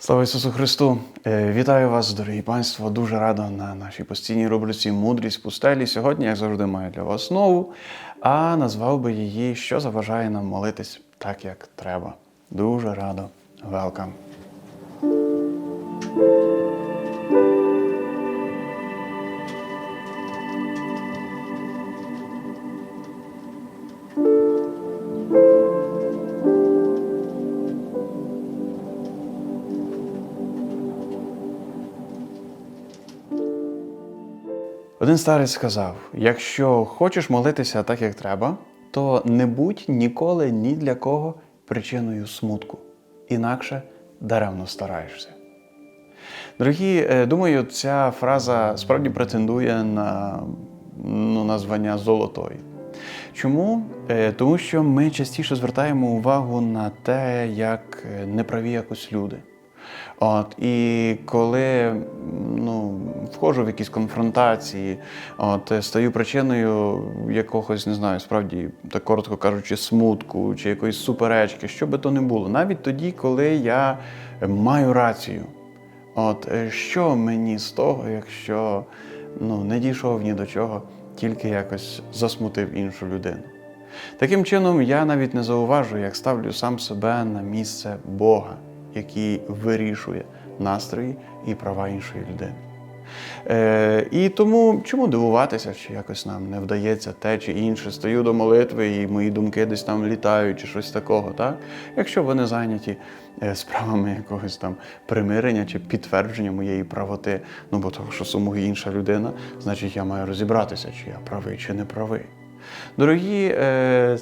Слава Ісусу Христу! Е, Вітаю вас, дорогі панство. Дуже радо на нашій постійній рубриці Мудрість пустелі. Сьогодні, як завжди, маю для вас нову, а назвав би її Що заважає нам молитись так, як треба. Дуже радо. Welcome! Один старець сказав: якщо хочеш молитися так, як треба, то не будь ніколи ні для кого причиною смутку, інакше даремно стараєшся. Дорогі, е, думаю, ця фраза справді претендує на ну, названня золотої. Чому? Е, Тому що ми частіше звертаємо увагу на те, як е, неправі якось люди. От, і коли ну, входжу в якісь конфронтації, от, стаю причиною якогось, не знаю, справді, так коротко кажучи, смутку чи якоїсь суперечки, що би то не було, навіть тоді, коли я маю рацію. От що мені з того, якщо ну, не дійшов ні до чого, тільки якось засмутив іншу людину. Таким чином, я навіть не зауважу, як ставлю сам себе на місце Бога, який вирішує настрої і права іншої людини. Е, і тому чому дивуватися, чи якось нам не вдається те чи інше, стою до молитви, і мої думки десь там літають, чи щось такого, так? Якщо вони зайняті е, справами якогось там примирення чи підтвердження моєї правоти, ну бо того, що сумує інша людина, значить я маю розібратися, чи я правий, чи не правий. Дорогі,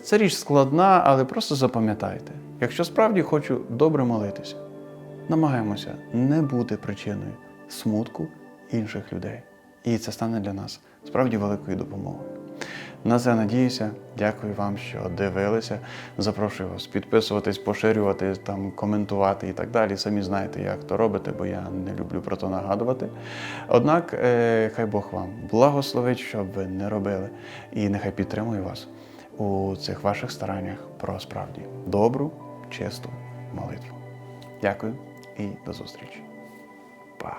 це річ складна, але просто запам'ятайте, якщо справді хочу добре молитися, намагаємося не бути причиною смутку інших людей. І це стане для нас справді великою допомогою. На це надіюся. Дякую вам, що дивилися. Запрошую вас підписуватись, поширювати, там, коментувати і так далі. Самі знаєте, як то робите, бо я не люблю про то нагадувати. Однак, е, хай Бог вам благословить, щоб ви не робили, і нехай підтримує вас у цих ваших стараннях про справді добру, чисту молитву. Дякую і до зустрічі. Па!